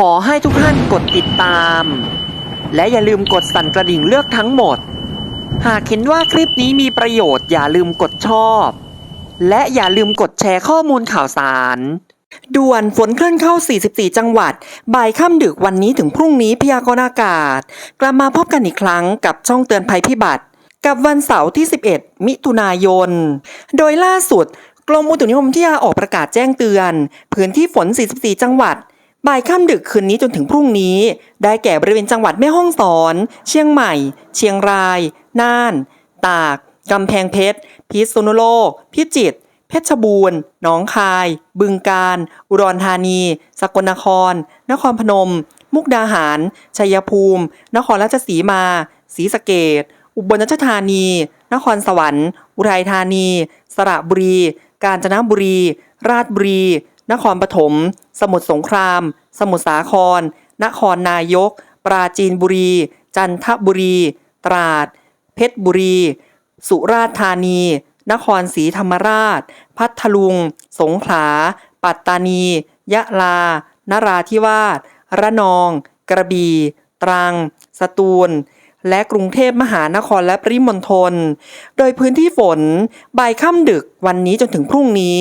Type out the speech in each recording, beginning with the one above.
ขอให้ทุกท่านกดติดตาม และอย่าลืมกดสั่นกระดิ่งเลือกทั้งหมด หากเห็นว่าคลิปนี้มีประโยชน์อย่าลืมกดชอบ และอย่าลืมกดแชร์ข้อมูลข่าวสาร ด่วนฝนเคลื่อนเข้า 44 จังหวัด บ่ายค่ำดึกวันนี้ถึงพรุ่งนี้พยากรณ์อากาศ กลับมาพบกันอีกครั้งกับช่องเตือนภัยพิบัติ กับวันเสาร์ที่ 11 มิถุนายน โดยล่าสุด กรมอุตุนิยมวิทยาออกประกาศแจ้งเตือน พื้นที่ฝน 44 จังหวัด บ่ายค่ำดึกคืนนี้จนถึงพรุ่งนี้ ได้แก่บริเวณจังหวัดแม่ฮ่องสอน เชียงใหม่ เชียงราย น่าน ตาก กำแพงเพชร พิษณุโลก พิจิตร เพชรบูรณ์ หนองคาย บึงกาฬ อุดรธานี สกลนคร นครพนม มุกดาหาร ชัยภูมิ นครราชสีมา ศรีสะเกดอุบลราชธานี นครสวรรค์ อุทัยธานี สระบุรี กาญจนบุรี ราชบุรี นครปฐม สมุทรสงคราม สมุทรสาคร นครนายก ปราจีนบุรี จันทบุรี ตราด เพชรบุรี สุราษฎร์ธานี นครศรีธรรมราช พัทลุง สงขลา ปัตตานี ยะลา นราธิวาส ระนอง กระบี่ ตรัง สตูลและกรุงเทพมหานครและปริมณฑล โดยพื้นที่ฝน บ่ายค่ำดึกวันนี้จนถึงพรุ่งนี้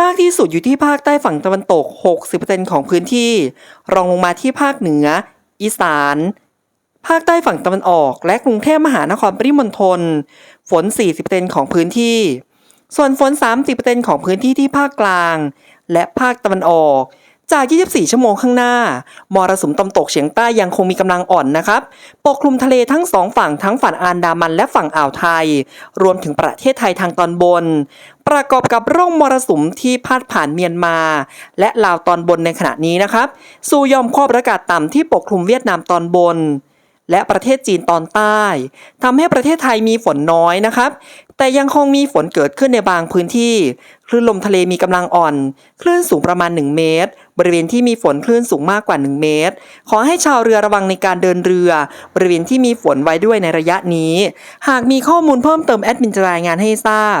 มากที่สุดอยู่ที่ภาคใต้ฝั่งตะวันตก 60%ของพื้นที่ รองลงมาที่ภาคเหนือ อีสาน ภาคใต้ฝั่งตะวันออก และกรุงเทพมหานครปริมณฑล ฝน 40%ของพื้นที่ ส่วนฝน 30%ของพื้นที่ที่ภาคกลาง และภาคตะวันออก จาก 24 ชั่วโมงข้างหน้า มรสุมตะวันตกเฉียงใต้ยังคงมีกำลังอ่อนนะครับ ปกคลุมทะเลทั้งสองฝั่งทั้งฝั่งอันดามันและฝั่งอ่าวไทย รวมถึงประเทศไทยทางตอนบน ประกอบกับร่องมรสุมที่พาดผ่านเมียนมา และลาวตอนบนในขณะนี้นะครับ สู่ยอมความกาศต่ำที่ปกคลุมเวียดนามตอนบน และประเทศจีนตอนใต้ทำให้ประเทศไทยมีฝนน้อยนะครับ แต่ยังคงมีฝนเกิดขึ้นในบางพื้นที่ คลื่นลมทะเลมีกำลังอ่อน คลื่นสูงประมาณ 1 เมตร บริเวณที่มีฝนคลื่นสูงมากกว่า 1 เมตร ขอให้ชาวเรือระวังในการเดินเรือ บริเวณที่มีฝนไว้ด้วยในระยะนี้ หากมีข้อมูลเพิ่มเติมแอดมินจะรายงานให้ทราบ